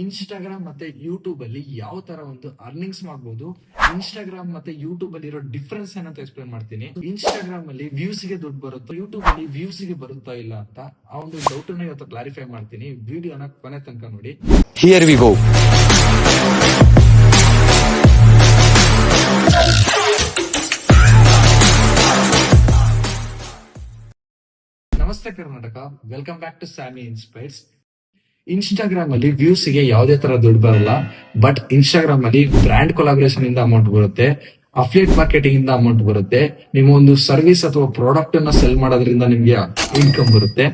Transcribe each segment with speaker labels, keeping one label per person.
Speaker 1: Instagram ಮತ್ತೆ YouTube ಅಲ್ಲಿ ಯಾವ ತರ ಒಂದು ಅರ್ನಿಂಗ್ಸ್ ಮಾಡಬಹುದು ಇನ್ಸ್ಟಾಗ್ರಾಮ್ ಮತ್ತೆ ಯೂಟ್ಯೂಬ್ ಅಲ್ಲಿ ಇರೋ ಡಿಫ್ರೆನ್ಸ್ ಏನಂತ ಎಕ್ಸ್ಪ್ಲೇನ್ ಮಾಡ್ತೀನಿ. ಇನ್ಸ್ಟಾಗ್ರಾಮ್ ಅಲ್ಲಿ ವ್ಯೂಸ್ಗೆ ದುಡ್ಡು ಬರುತ್ತೋ ಯೂಟ್ಯೂಬ್ ಅಲ್ಲಿ ವ್ಯೂಸ್ಗೆ ಬರುತ್ತಾ ಇಲ್ಲ ಅಂತ ಆ ಒಂದು ಡೌಟ್ ಅನ್ನ ಇವತ್ತು ಕ್ಲಾರಿಫೈ ಮಾಡ್ತೀನಿ. ವಿಡಿಯೋನ ಕೊನೆ ತನಕ ನೋಡಿ.
Speaker 2: ಹಿಯರ್ ವಿ ಗೋ
Speaker 1: ನಮಸ್ತೆ Karnataka. Welcome back to Sammy inspires Instagram ಅಲ್ಲಿ ವ್ಯೂಸ್ಗೆ ಯಾವುದೇ ತರ ದುಡ್ಡು ಬರಲ್ಲ ಬಟ್ ಇನ್ಸ್ಟಾಗ್ರಾಮ್ ಅಲ್ಲಿ ಬ್ರ್ಯಾಂಡ್ ಕೊಲಾಬ್ರೇಷನ್ ಇಂದ ಅಮೌಂಟ್ ಬರುತ್ತೆ ಅಫ್ಲೇಟ್ ಮಾರ್ಕೆಟಿಂಗ್ ಇಂದ ಅಮೌಂಟ್ ಬರುತ್ತೆ ನಿಮ್ಮ ಒಂದು ಸರ್ವಿಸ್ ಅಥವಾ ಪ್ರಾಡಕ್ಟ್ ಅನ್ನ ಸೆಲ್ ಮಾಡೋದ್ರಿಂದ ನಿಮ್ಗೆ ಇನ್ಕಮ್ ಬರುತ್ತೆ.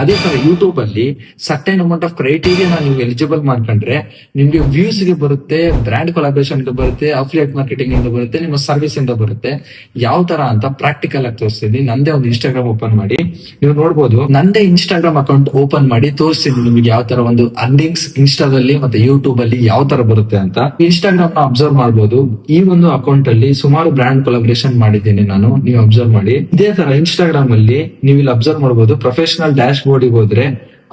Speaker 1: ಅದೇ ತರ ಯೂಟ್ಯೂಬ್ ಅಲ್ಲಿ ಸರ್ಟೈನ್ ಅಮೌಂಟ್ ಆಫ್ ಕ್ರೈಟೀರಿಯಾ ನೀವು ಎಲಿಜಿಬಲ್ ಮಾಡ್ಕೊಂಡ್ರೆ, ನಿಮ್ಗೆ ವ್ಯೂಸ್ಗೆ ಬರುತ್ತೆ ಬ್ರ್ಯಾಂಡ್ ಕೊಲಾಬ್ರೇಷನ್ ಇಂದ ಬರುತ್ತೆ ಅಫಿಲಿಯೇಟ್ ಮಾರ್ಕೆಟಿಂಗ್ ಇಂದ ಬರುತ್ತೆ, ನಿಮ್ಮ ಸರ್ವಿಸ್ ಇಂದ ಬರುತ್ತೆ. ಯಾವ ತರ ಅಂತ ಪ್ರಾಕ್ಟಿಕಲ್ ಆಗಿ ತೋರಿಸ್ತೀನಿ. ನಂದೇ ಒಂದು ಇನ್ಸ್ಟಾಗ್ರಾಮ್ ಓಪನ್ ಮಾಡಿ. ನೀವು ನೋಡ್ಬೋದು, ನಂದೇ ಇನ್ಸ್ಟಾಗ್ರಾಮ್ ಅಕೌಂಟ್ ಓಪನ್ ಮಾಡಿ ತೋರಿಸ್ತೀನಿ ನಿಮಗೆ ಯಾವ ತರ ಒಂದು ಅರ್ನಿಂಗ್ಸ್ ಇನ್ಸ್ಟಾದಲ್ಲಿ ಮತ್ತೆ ಯೂಟ್ಯೂಬ್ ಅಲ್ಲಿ ಯಾವ ತರ ಬರುತ್ತೆ ಅಂತ. ಇನ್ಸ್ಟಾಗ್ರಾಮ್ನ ಅಬ್ಸರ್ವ್ ಮಾಡಬಹುದು ಈ ಒಂದು ಅಕೌಂಟ್ ಅಲ್ಲಿ ಸುಮಾರು ಬ್ರ್ಯಾಂಡ್ ಕೊಲಾಬ್ರೇಷನ್ ಮಾಡಿದ್ದೀನಿ ನಾನು. ನೀವು ಅಬ್ಸರ್ವ್ ಮಾಡಿ. ಇದೇ ತರ ಇನ್ಸ್ಟಾಗ್ರಾಮ್ ಅಲ್ಲಿ ನೀವು ಇಲ್ಲಿ ಅಬ್ಸರ್ವ್ ಮಾಡಬಹುದು ಪ್ರೊಫೆಷನಲ್ ಡ್ಯಾಶ್ ಬೋರ್ಡ್ ಹೋದ್ರೆ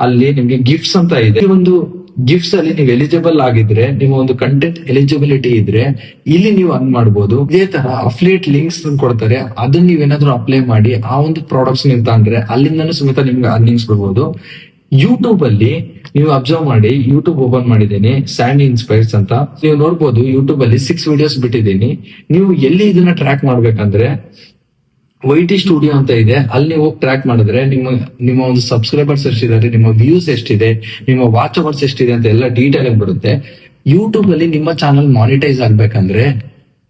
Speaker 1: ಅಲ್ಲಿ ನಿಮ್ಗೆ ಗಿಫ್ಟ್ಸ್ ಅಂತ ಇದೆ. ಒಂದು ಗಿಫ್ಟ್ಸ್ ಅಲ್ಲಿ ನೀವು ಎಲಿಜಿಬಲ್ ಆಗಿದ್ರೆ, ನಿಮ್ಮ ಒಂದು ಕಂಟೆಂಟ್ ಎಲಿಜಿಬಿಲಿಟಿ ಇದ್ರೆ, ಇಲ್ಲಿ ನೀವು ಅನ್ ಮಾಡಬಹುದು ಇದೇ ತರ ಅಫ್ಲೇಟ್ ಲಿಂಕ್ಸ್ ಕೊಡ್ತಾರೆ. ಅದನ್ನ ನೀವೇನಾದ್ರೂ ಅಪ್ಲೈ ಮಾಡಿ, ಆ ಒಂದು ಪ್ರಾಡಕ್ಟ್ಸ್ ನೀವು ತಂದ್ರೆ ಅಲ್ಲಿಂದನೂ ಸಮೇತ ನಿಮ್ಗೆ ಅರ್ನಿಂಗ್ಸ್ ಬರ್ಬೋದು. ಯೂಟ್ಯೂಬ್ ಅಲ್ಲಿ ನೀವು ಅಬ್ಸರ್ವ್ ಮಾಡಿ ಯೂಟ್ಯೂಬ್ ಓಪನ್ ಮಾಡಿದ್ದೀನಿ ಸ್ಯಾಂಡಿ ಇನ್ಸ್ಪೈರ್ಸ್ ಅಂತ. ನೀವು ನೋಡ್ಬೋದು ಯೂಟ್ಯೂಬ್ ಅಲ್ಲಿ ಸಿಕ್ಸ್ ವಿಡಿಯೋಸ್ ಬಿಟ್ಟಿದ್ದೀನಿ. ನೀವು ಎಲ್ಲಿ ಇದನ್ನ ಟ್ರ್ಯಾಕ್ ಮಾಡ್ಬೇಕಂದ್ರೆ ವೈ ಟಿ ಸ್ಟುಡಿಯೋ ಅಂತ ಇದೆ. ಅಲ್ಲಿ ಹೋಗಿ ಟ್ರ್ಯಾಕ್ ಮಾಡಿದ್ರೆ ನಿಮ್ಮ ನಿಮ್ಮ ಒಂದು ಸಬ್ಸ್ಕ್ರೈಬರ್ಸ್ ಎಷ್ಟಿದ್ದಾರೆ, ನಿಮ್ಮ ವ್ಯೂಸ್ ಎಷ್ಟಿದೆ, ನಿಮ್ಮ ವಾಚ್ ಅವರ್ಸ್ ಎಷ್ಟಿದೆ ಅಂತ ಎಲ್ಲ ಡೀಟೇಲ್ ಆಗಿ ಬರುತ್ತೆ. ಯೂಟ್ಯೂಬ್ ಅಲ್ಲಿ ನಿಮ್ಮ ಚಾನಲ್ ಮಾನಿಟೈಸ್ ಆಗ್ಬೇಕಂದ್ರೆ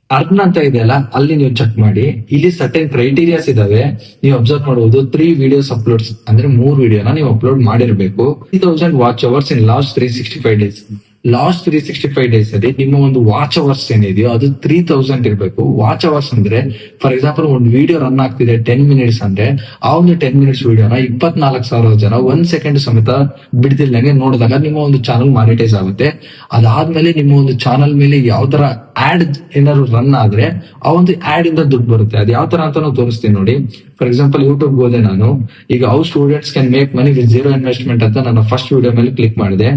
Speaker 1: ಅರ್ನ್ ಅಂತ ಇದೆ ಅಲ್ಲ, ಅಲ್ಲಿ ನೀವು ಚೆಕ್ ಮಾಡಿ. ಇಲ್ಲಿ ಸರ್ಟೆನ್ ಕ್ರೈಟೀರಿಯಾಸ್ ಇದಾವೆ. ನೀವು ಅಬ್ಸರ್ವ್ ಮಾಡಬಹುದು ತ್ರೀ ವಿಡಿಯೋಸ್ ಅಪ್ಲೋಡ್ಸ್ ಅಂದ್ರೆ ಮೂರ್ ವಿಡಿಯೋನ ನೀವು ಅಪ್ಲೋಡ್ ಮಾಡಿರ್ಬೇಕು. Three thousand watch hours in last three sixty five days last three sixty five days ಅಲ್ಲಿ ನಿಮ್ಮ ಒಂದು ವಾಚ್ ಅವರ್ಸ್ ಏನಿದೆಯೋ ಅದು ತ್ರೀ ತೌಸಂಡ್ ಇರಬೇಕು. ವಾಚ್ ಅವರ್ಸ್ ಅಂದ್ರೆ ಫಾರ್ ಎಕ್ಸಾಂಪಲ್ ಒಂದು ವಿಡಿಯೋ ರನ್ ಆಗ್ತಿದೆ ಟೆನ್ ಮಿನಿಟ್ಸ್ ಅಂದ್ರೆ, ಆ ಒಂದು ಟೆನ್ ಮಿನಿಟ್ಸ್ ವಿಡಿಯೋನ ಇಪ್ಪತ್ನಾಲ್ಕು ಸಾವಿರ ಜನ ಒಂದ್ ಸೆಕೆಂಡ್ ಸಮೇತ ಬಿಡ್ತಿಲ್ಲಂಗೆ ನೋಡಿದಾಗ ನಿಮ್ಮ ಒಂದು ಚಾನಲ್ ಮಾನಿಟೈಸ್ ಆಗುತ್ತೆ. ಅದಾದ್ಮೇಲೆ ನಿಮ್ಮ ಒಂದು ಚಾನಲ್ ಮೇಲೆ ಯಾವ ತರ ಆಡ್ ಏನಾದ್ರು ರನ್ ಆದ್ರೆ, ಆ ಒಂದು ಆಡ್ ಇಂದ ದುಡ್ಡು ಬರುತ್ತೆ. ಅದು ಯಾವ ತರ ಅಂತ ನಾವು ತೋರಿಸ್ತೀನಿ ನೋಡಿ. ಫಾರ್ ಎಕ್ಸಾಂಪಲ್ ಯೂಟ್ಯೂಬ್ ಹೋದೆ ನಾನು. ಈಗ how students can make money with zero investment ಅಂತ ನನ್ನ ಫಸ್ಟ್ ವಿಡಿಯೋ ಮೇಲೆ ಕ್ಲಿಕ್ ಮಾಡಿದೆ.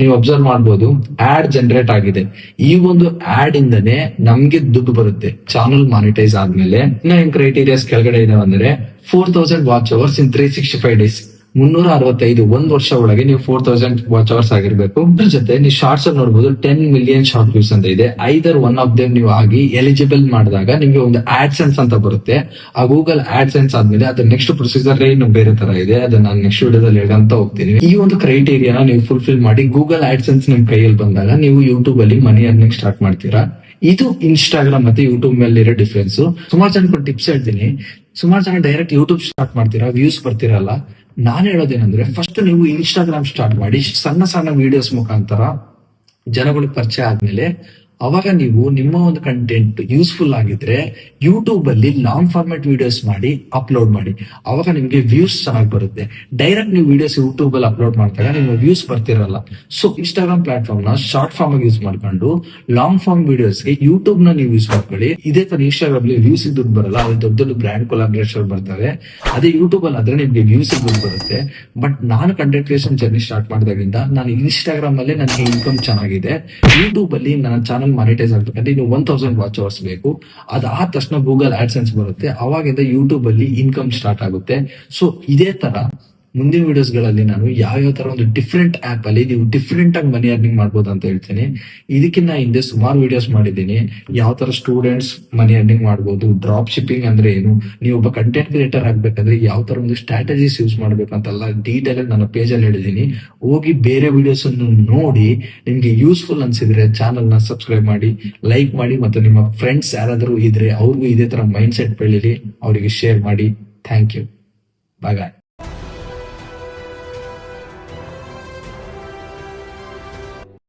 Speaker 1: ನೀವು ಅಬ್ಸರ್ವ್ ಮಾಡಬಹುದು ಆಡ್ ಜನರೇಟ್ ಆಗಿದೆ. ಈ ಒಂದು ಆಡ್ ಇಂದನೆ ನಮ್ಗೆ ದುಡ್ಡು ಬರುತ್ತೆ. ಚಾನಲ್ ಮಾನಿಟೈಸ್ ಆದ್ಮೇಲೆ. ಇನ್ನ ಏನ್ ಕ್ರೈಟೀರಿಯಾಸ್ ಕೆಳಗಡೆ ಇದೆ ಅಂದ್ರೆ four thousand watch hours in three sixty five days ಮುನ್ನೂರ ಅರವತ್ತೈದು ಒಂದ್ ವರ್ಷ ಒಳಗೆ ನೀವು ಫೋರ್ ತೌಸಂಡ್ ವಾಚ್ ಅವರ್ಸ್ ಆಗಿರ್ಬೇಕು. ಅದ್ರ ಜೊತೆ ನೀವು ಶಾರ್ಟ್ಸ್ ಅಲ್ಲಿ ನೋಡಬಹುದು ಟೆನ್ ಮಿಲಿಯನ್ ಶಾರ್ಟ್ ವ್ಯೂಸ್ ಅಂತ ಇದೆ. ಐದರ್ ಒನ್ ಆಫ್ ದೇಮ್ ನೀವು ಆಗಿ ಎಲಿಜಿಬಲ್ ಮಾಡಿದಾಗ ನಿಮ್ಗೆ ಒಂದು ಆಡ್ ಸೆನ್ಸ್ ಅಂತ ಬರುತ್ತೆ. ಆ ಗೂಗಲ್ ಆಡ್ ಸೆನ್ಸ್ ಆದ್ಮೇಲೆ ಅದ್ರ ನೆಕ್ಸ್ಟ್ ಪ್ರೊಸೀಜರ್ ಇನ್ನು ಬೇರೆ ತರ ಇದೆ. ಅದನ್ನ ನಾನು ನೆಕ್ಸ್ಟ್ ವಿಡಿಯೋದಲ್ಲಿ ಹೇಳಂತ ಹೋಗ್ತೀನಿ. ಈ ಒಂದು ಕ್ರೈಟೀರಿಯಾನ ನೀವು ಫುಲ್ಫಿಲ್ ಮಾಡಿ ಗೂಗಲ್ ಆಡ್ ಸೆನ್ಸ್ ನಿಮ್ ಕೈಯಲ್ಲಿ ಬಂದಾಗ ನೀವು ಯೂಟ್ಯೂಬ್ ಅಲ್ಲಿ ಮನಿ ಅರ್ನಿಂಗ್ ಸ್ಟಾರ್ಟ್ ಮಾಡ್ತೀರಾ. ಇದು ಇನ್ಸ್ಟಾಗ್ರಾಮ್ ಮತ್ತೆ ಯೂಟ್ಯೂಬ್ ಮೇಲೆ ಇರೋ ಡಿಫ್ರೆನ್ಸ್ ಸುಮಾರು ಜನ ಟಿಪ್ಸ್ ಹೇಳ್ತೀನಿ. ಸುಮಾರು ಜನ ಡೈರೆಕ್ಟ್ ಯೂಟ್ಯೂಬ್ ಸ್ಟಾರ್ಟ್ ಮಾಡ್ತೀರಾ ವ್ಯೂಸ್ ಬರ್ತಿರಲ್ಲ. ನಾನು ಹೇಳೋದೇನಂದ್ರೆ ಫಸ್ಟ್ ನೀವು ಇನ್ಸ್ಟಾಗ್ರಾಮ್ ಸ್ಟಾರ್ಟ್ ಮಾಡಿ, ಸಣ್ಣ ಸಣ್ಣ ವಿಡಿಯೋಸ್ ಮುಖಾಂತರ ಜನಗಳಿಗೆ ಪರಿಚಯ ಆದ್ಮೇಲೆ ಅವಾಗ ನೀವು ನಿಮ್ಮ ಒಂದು ಕಂಟೆಂಟ್ ಯೂಸ್ಫುಲ್ ಆಗಿದ್ರೆ ಯೂಟ್ಯೂಬ್ ಅಲ್ಲಿ ಲಾಂಗ್ ಫಾರ್ಮೆಟ್ ವಿಡಿಯೋಸ್ ಮಾಡಿ ಅಪ್ಲೋಡ್ ಮಾಡಿ. ಅವಾಗ ನಿಮ್ಗೆ ವ್ಯೂಸ್ ಚೆನ್ನಾಗಿ ಬರುತ್ತೆ. ಡೈರೆಕ್ಟ್ ನೀವು ವಿಡಿಯೋಸ್ ಯೂಟ್ಯೂಬ್ ಅಲ್ಲಿ ಅಪ್ಲೋಡ್ ಮಾಡಿದಾಗ ನಿಮ್ಮ ವ್ಯೂಸ್ ಬರ್ತಿರಲ್ಲ. ಸೊ ಇನ್ಸ್ಟಾಗ್ರಾಮ್ ಪ್ಲಾಟ್ಫಾರ್ಮ್ನ ಶಾರ್ಟ್ ಫಾರ್ಮ್ ಯೂಸ್ ಮಾಡ್ಕೊಂಡು ಲಾಂಗ್ ಫಾರ್ಮ್ ವಿಡಿಯೋಸ್ಗೆ ಯೂಟ್ಯೂಬ್ನ ನೀವು ಯೂಸ್ ಮಾಡ್ಕೊಳ್ಳಿ. ಇದೇ ತರ ಇನ್ಸ್ಟಾಗ್ರಾಮ್ ಅಲ್ಲಿ ವ್ಯೂಸ್ ದುಡ್ಡು ಬರಲ್ಲ. ಅದು ದೊಡ್ಡ ದೊಡ್ಡ ಬ್ರ್ಯಾಂಡ್ ಕೊಲಾಬ್ರೇಷನ್ ಬರ್ತಾರೆ ಅದೇ ಯೂಟ್ಯೂಬ್ ಅಲ್ಲಿ ಆದ್ರೆ ನಿಮ್ಗೆ ವ್ಯೂಸ್ ದುಡ್ಡು ಬರುತ್ತೆ. ಬಟ್ ನಾನು ಕಂಟೆಂಟ್ ಕ್ರಿಯೇಷನ್ ಜರ್ನಿ ಸ್ಟಾರ್ಟ್ ಮಾಡಿದಾಗಿಂದ ನಾನು ಇನ್ಸ್ಟಾಗ್ರಾಮ್ ಅಲ್ಲೇ ನನಗೆ ಇನ್ಕಮ್ ಚೆನ್ನಾಗಿದೆ. ಯೂಟ್ಯೂಬ್ ಅಲ್ಲಿ ನನ್ನ ಚಾನಲ್ ಮಾನಿಟೈಸ್ ಆಗಬೇಕಂದ್ರೆ ನೀವು ಒನ್ ತೌಸಂಡ್ ವಾಚ್ ಅವರ್ಸ್ ಬೇಕು. ಅದಾದ ತಕ್ಷಣ ಗೂಗಲ್ ಆಡ್ಸೆನ್ಸ್ ಬರುತ್ತೆ. ಅವಾಗಿಂದ ಯೂಟ್ಯೂಬ್ ಅಲ್ಲಿ ಇನ್ಕಮ್ ಸ್ಟಾರ್ಟ್ ಆಗುತ್ತೆ. ಸೊ ಇದೇ ತರ ಮುಂದಿನ ವಿಡಿಯೋಸ್ಗಳಲ್ಲಿ ನಾನು ಯಾವ ಯಾವ ತರ ಒಂದು ಡಿಫ್ರೆಂಟ್ ಆಪ್ ಅಲ್ಲಿ ನೀವು ಡಿಫ್ರೆಂಟ್ ಆಗಿ ಮನಿ ಅರ್ನಿಂಗ್ ಮಾಡ್ಬೋದು ಅಂತ ಹೇಳ್ತೀನಿ. ಇದಕ್ಕಿಂತ ಹಿಂದೆ ಸುಮಾರು ವಿಡಿಯೋಸ್ ಮಾಡಿದ್ದೀನಿ. ಯಾವ ತರ ಸ್ಟೂಡೆಂಟ್ಸ್ ಮನಿ ಅರ್ನಿಂಗ್ ಮಾಡ್ಬೋದು ಡ್ರಾಪ್ ಶಿಪ್ಪಿಂಗ್ ಅಂದ್ರೆ ಏನು, ನೀವು ಒಬ್ಬ ಕಂಟೆಂಟ್ ಕ್ರಿಯೇಟರ್ ಆಗ್ಬೇಕಂದ್ರೆ ಯಾವ ತರ ಒಂದು ಸ್ಟ್ರಾಟಜೀಸ್ ಯೂಸ್ ಮಾಡ್ಬೇಕು ಅಂತೆಲ್ಲ ಡೀಟೇಲ್ ಆಗಿ ನನ್ನ ಪೇಜ್ ಅಲ್ಲಿ ಹೇಳಿದೀನಿ ಹೋಗಿ ಬೇರೆ ವಿಡಿಯೋಸ್ ಅನ್ನು ನೋಡಿ, ನಿಮ್ಗೆ ಯೂಸ್ಫುಲ್ ಅನ್ಸಿದ್ರೆ ಚಾನಲ್ನ ಸಬ್ಸ್ಕ್ರೈಬ್ ಮಾಡಿ ಲೈಕ್ ಮಾಡಿ ಮತ್ತು ನಿಮ್ಮ ಫ್ರೆಂಡ್ಸ್ ಯಾರಾದರೂ ಇದ್ರೆ ಅವ್ರಿಗೂ ಇದೇ ತರ ಮೈಂಡ್ ಸೆಟ್ ಬೆಳೀಲಿ, ಅವರಿಗೆ ಶೇರ್ ಮಾಡಿ. Thank you bye